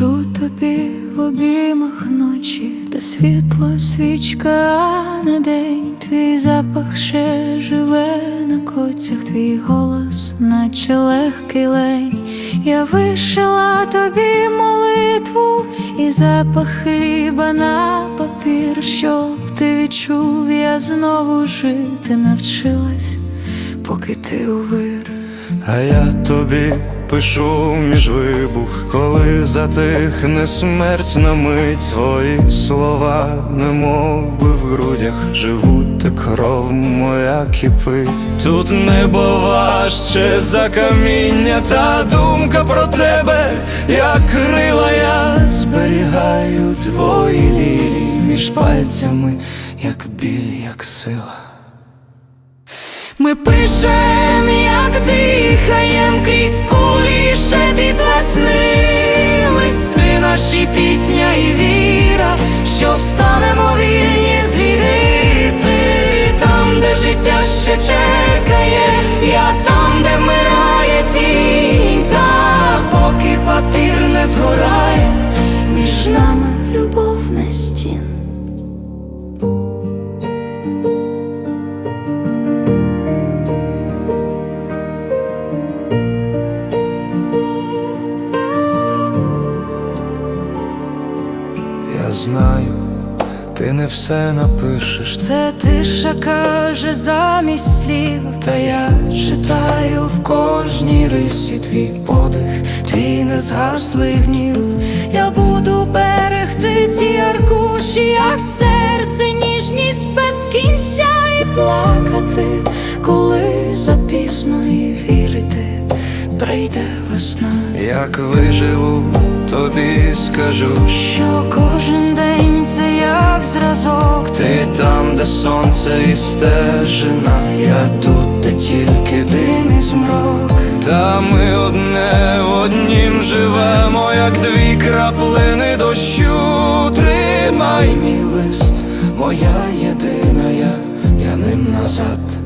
тобі в обіймах ночі, де світло свічка, а не день, твій запах ще живе на коцях, твій голос, наче легкий лень. Я вишила тобі молитву і запах хліба на папір, щоб ти відчув, я знову жити навчилась, поки ти у вир. А я тобі пишу між вибух, коли затихне смерть на мить твої слова, немов би в грудях живуть, та кров моя кипить. Тут небо важче за каміння, та думка про тебе, як крила, я зберігаю твої лілії між пальцями, як біль, як сила. Ми пишем, як пісня і віра, що встанемо вільні звідти, там, де життя ще чекає, я там, де вмирає тінь, та поки папір не згорає, Знаю, ти не все напишеш. Це тиша каже замість слів, та я читаю в кожній рисі твій подих, твій незгаслий гнів. Я буду берегти ці аркуші, як серце, ніжність без кінця і плакати, коли запізно і вірити, прийде весна. Як виживу, тобі скажу, Що кожен день це як зразок, ти там, де сонце і стежина, я тут, де тільки дим. дим і змрок. Та ми одне в однім живемо, як дві краплини дощу. Тримай мій лист, моя єдина, я, я ним назад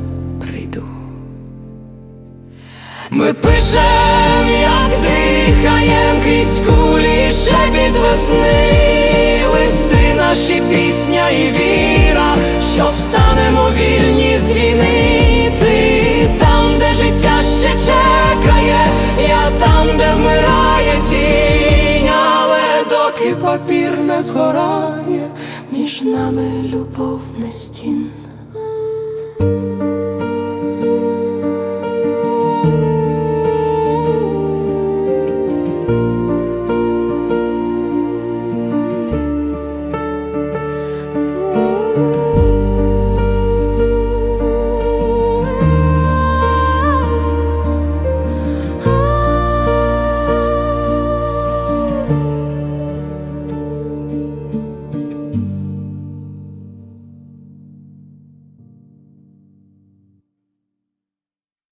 Ми пишем, як дихаєм крізь кулі шепіт весни, листи наші пісня і віра, що встанемо вільні з війни. Там, де життя ще чекає, я там, де вмирає тінь, але доки папір не згорає, між нами любов не стін.